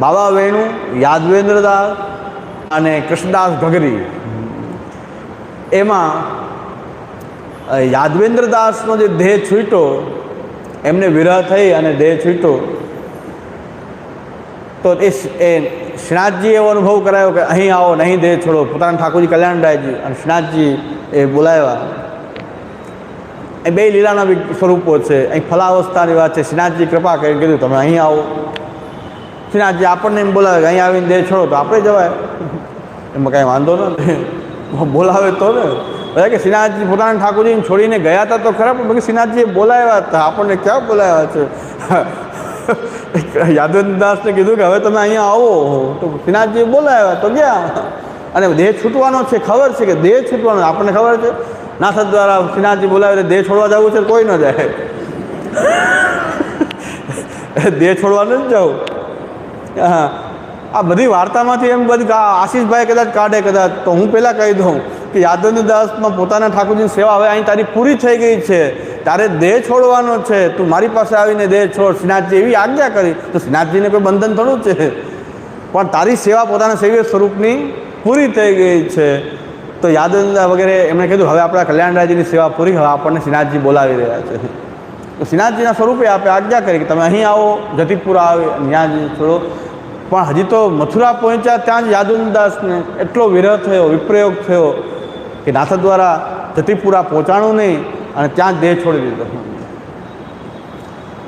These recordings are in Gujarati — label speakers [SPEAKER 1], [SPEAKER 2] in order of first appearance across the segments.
[SPEAKER 1] બાબા વેણુ, યાદવેન્દ્રદાસ અને કૃષ્ણદાસ ગગરી એમાં યાદવેન્દ્રદાસનો જે દેહ છૂટ્યો, એમને વિરહ થઈ અને દેહ છૂટ્યો. તો એ શ્રીનાથજી એવો અનુભવ કરાયો કે અહીં આવો, નહીં દેહ છોડો, પોતાના ઠાકોરજી કલ્યાણરાયજી. અને શ્રીનાથજી એ બોલાવ્યા. એ બે લીલાના સ્વરૂપો છે. અહીં ફલાવસ્થાની વાત છે. શ્રીનાથજી કૃપા કરીને કીધું, તમે અહીં આવો. શ્રીનાથજી આપણને એમ બોલાવે કે અહીં આવીને દેહ છોડો તો આપણે જવાય. એમાં કાંઈ વાંધો ન બોલાવે તો ને. બધા કે શ્રીનાથજી પોતાના ઠાકોરજીને છોડીને ગયા હતા તો ખરા, પણ શ્રીનાથજીએ બોલાવ્યા હતા. આપણને ક્યાં બોલાવ્યા છે? યાદવદાસને કીધું કે, હવે તમે અહીંયા આવો. તો શ્રીનાથજીએ બોલાવ્યા તો ગયા. અને દેહ છૂટવાનો છે, ખબર છે કે દેહ છૂટવાનો, આપણને ખબર છે? નાસદ દ્વારા શ્રીનાથજી બોલાવે દેહ છોડવા જવું છે કોઈ ન જાય. દેહ છોડવા નથી જવું હા. આ બધી વાર્તામાંથી એમ બધી આશીષભાઈ કદાચ કાઢે, કદાચ. તો હું પહેલાં કહી દઉં કે યાદવની દાસમાં પોતાના ઠાકોરજીની સેવા હવે અહીં તારી પૂરી થઈ ગઈ છે. તારે દેહ છોડવાનો છે. તું મારી પાસે આવીને દેહ છોડ. શ્રીનાથજી એવી આજ્ઞા કરી. તો શ્રીનાથજીને કોઈ બંધન થોડું છે? પણ તારી સેવા પોતાના સેવ્ય સ્વરૂપની પૂરી થઈ ગઈ છે. તો યાદવંદા વગેરે એમણે કીધું, હવે આપણા કલ્યાણરાયજીની સેવા પૂરી, હવે આપણને શ્રીનાથજી બોલાવી રહ્યા છે. શ્રીનાથજીના સ્વરૂપે આપે આજ્ઞા કરી કે તમે અહીં આવો જતીપુરા આવે, ત્યાં છોડો. પણ હજી તો મથુરા પહોંચ્યા ત્યાં જ યાદુદાસને એટલો વિરહ થયો, વિપ્રયોગ થયો કે નાથ દ્વારા જતીપુરા પહોંચાણું નહીં અને ત્યાં જ દેહ છોડી દીધો.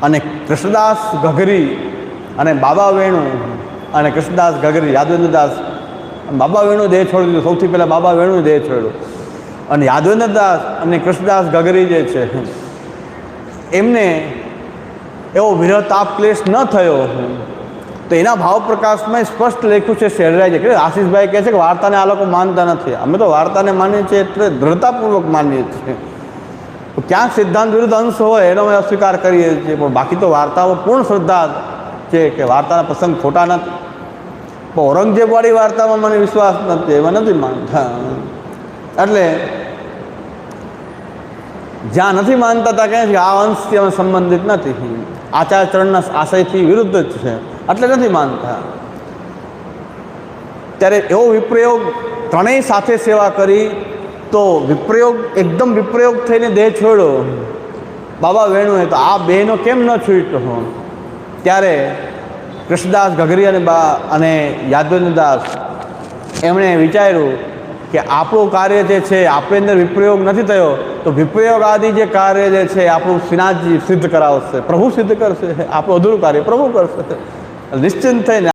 [SPEAKER 1] અને કૃષ્ણદાસ ગગરી અને બાબા વેણુ અને કૃષ્ણદાસ ગગરી, યાદવેન્દ્રદાસ બાબા વેણુ દેહ છોડી દીધું. સૌથી પહેલાં બાબા વેણુ દેહ છોડ્યો. અને યાદવેન્દ્રદાસ અને કૃષ્ણદાસ ગગરી જે છે એમને એવો વિરત ક્લેશ ન થયો તો એના ભાવ પ્રકાશમાં સ્પષ્ટ લખ્યું છે શેરરાજે કે આશીષભાઈ કહે છે કે વાર્તાને આ લોકો માનતા નથી. અમે તો વાર્તાને માનીએ છીએ, એટલે દ્રઢતાપૂર્વક માનીએ છીએ. ક્યાં સિદ્ધાંત વિરુદ્ધ અંશ હોય, એનો અમે અસ્વીકાર કરીએ છીએ, પણ બાકી તો વાર્તાઓ પૂર્ણ શ્રદ્ધા છે કે વાર્તાના પ્રસંગ ખોટા નથી. પણ ઔરંગઝેબવાળી વાર્તામાં મને વિશ્વાસ નથી, એમાં નથી માનતા. એટલે જ્યાં નથી માનતા ત્યાં કહે છે આ અંશથી અમે સંબંધિત નથી. આચારચરણના આશયથી વિરુદ્ધ જ છે. એટલે નથી માનતા. ત્યારે એવો વિપ્રયોગ ત્રણેય સાથે સેવા કરી તો વિપ્રયોગ, એકદમ વિપ્રયોગ થઈને દેહ છોડ્યો. બાબા વેણુએ તો આ બેનો કેમ ન છૂટ્યો? ત્યારે કૃષ્ણદાસ ગગરી અને બા અને યાદવેન્દ્રદાસ એમણે વિચાર્યું કે આપણું કાર્ય જે છે, આપણે અંદર વિપ્રયોગ નથી થયો, તો વિપ્રયોગ આદિ જે કાર્ય જે છે, આપણું શ્રીનાથજી સિદ્ધ કરાવશે, પ્રભુ સિદ્ધ કરશે, આપણું અધૂરું કાર્ય પ્રભુ કરશે. નિશ્ચિંત થઈને